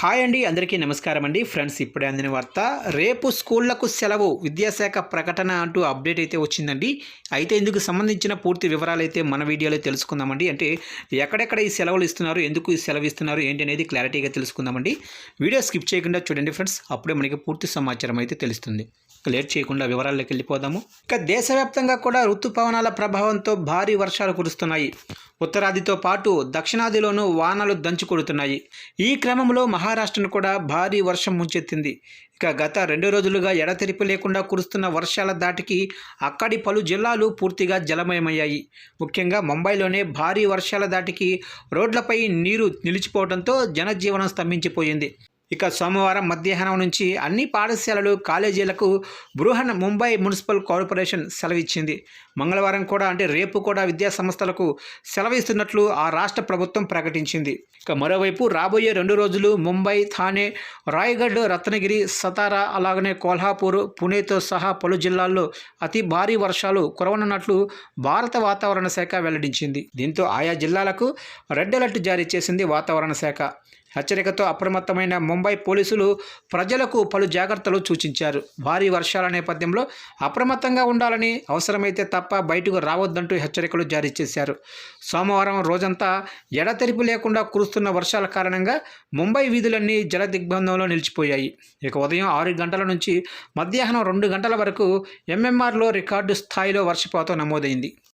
Hi అండి అందరికీ నమస్కారం అండి. ఫ్రెండ్స్ ఇప్పుడే అందిన వార్త రేపు స్కూళ్ళకు సెలవు విద్యాశాఖ ప్రకటన అంటూ అప్డేట్ అయితే వచ్చిందండి. అయితే ఇందుకు సంబంధించిన పూర్తి వివరాలు అయితే మన వీడియోలో తెలుసుకుందామండి. అంటే ఎక్కడెక్కడ ఈ సెలవులు ఇస్తున్నారు ఎందుకు ఈ సెలవు ఇస్తున్నారు ఏంటి అనేది క్లారిటీగా తెలుసుకుందామండి. వీడియో స్కిప్ చేయకుండా చూడండి ఫ్రెండ్స్ అప్పుడే మనకి పూర్తి సమాచారం అయితే తెలుస్తుంది. లేట్ చేయకుండా వివరాల్లోకి వెళ్ళిపోదాము. ఇక దేశవ్యాప్తంగా కూడా ఋతుపవనాల ప్రభావంతో భారీ వర్షాలు కురుస్తున్నాయి. ఉత్తరాదితో పాటు దక్షిణాదిలోనూ వానలు దంచుకొడుతున్నాయి ఈ క్రమంలో మహారాష్ట్రను కూడా భారీ వర్షం ముంచెత్తింది. ఇక గత రెండు రోజులుగా ఎడతెరిపి లేకుండా కురుస్తున్న వర్షాల దాటికి అక్కడి పలు జిల్లాలు పూర్తిగా జలమయమయ్యాయి. ముఖ్యంగా ముంబైలోనే భారీ వర్షాల దాటికి రోడ్లపై నీరు నిలిచిపోవడంతో జనజీవనం స్తంభించిపోయింది. ఇక సోమవారం మధ్యాహ్నం నుంచి అన్ని పాఠశాలలు కాలేజీలకు బృహన్ ముంబై మున్సిపల్ కార్పొరేషన్ సెలవిచ్చింది. మంగళవారం కూడా అంటే రేపు కూడా విద్యా సంస్థలకు సెలవిస్తున్నట్లు ఆ రాష్ట్ర ప్రభుత్వం ప్రకటించింది. ఇక మరోవైపు రాబోయే రెండు రోజులు ముంబై థానే రాయగఢ్ రత్నగిరి సతారా అలాగనే కోల్హాపూర్ పుణేతో సహా పలు జిల్లాల్లో అతి భారీ వర్షాలు కురవనున్నట్లు భారత వాతావరణ శాఖ వెల్లడించింది. దీంతో ఆయా జిల్లాలకు రెడ్ అలర్ట్ జారీ చేసింది వాతావరణ శాఖ. హెచ్చరికతో అప్రమత్తమైన ముంబై పోలీసులు ప్రజలకు పలు జాగ్రత్తలు సూచించారు. భారీ వర్షాల నేపథ్యంలో అప్రమత్తంగా ఉండాలని అవసరమైతే తప్ప బయటకు రావద్దంటూ హెచ్చరికలు జారీ చేశారు. సోమవారం రోజంతా ఎడతెరిపి లేకుండా కురుస్తున్న వర్షాల కారణంగా ముంబై వీధులన్నీ జల దిగ్బంధంలో నిలిచిపోయాయి. ఇక ఉదయం ఆరు గంటల నుంచి మధ్యాహ్నం రెండు గంటల వరకు ఎంఎంఆర్లో రికార్డు స్థాయిలో వర్షపాతం నమోదైంది.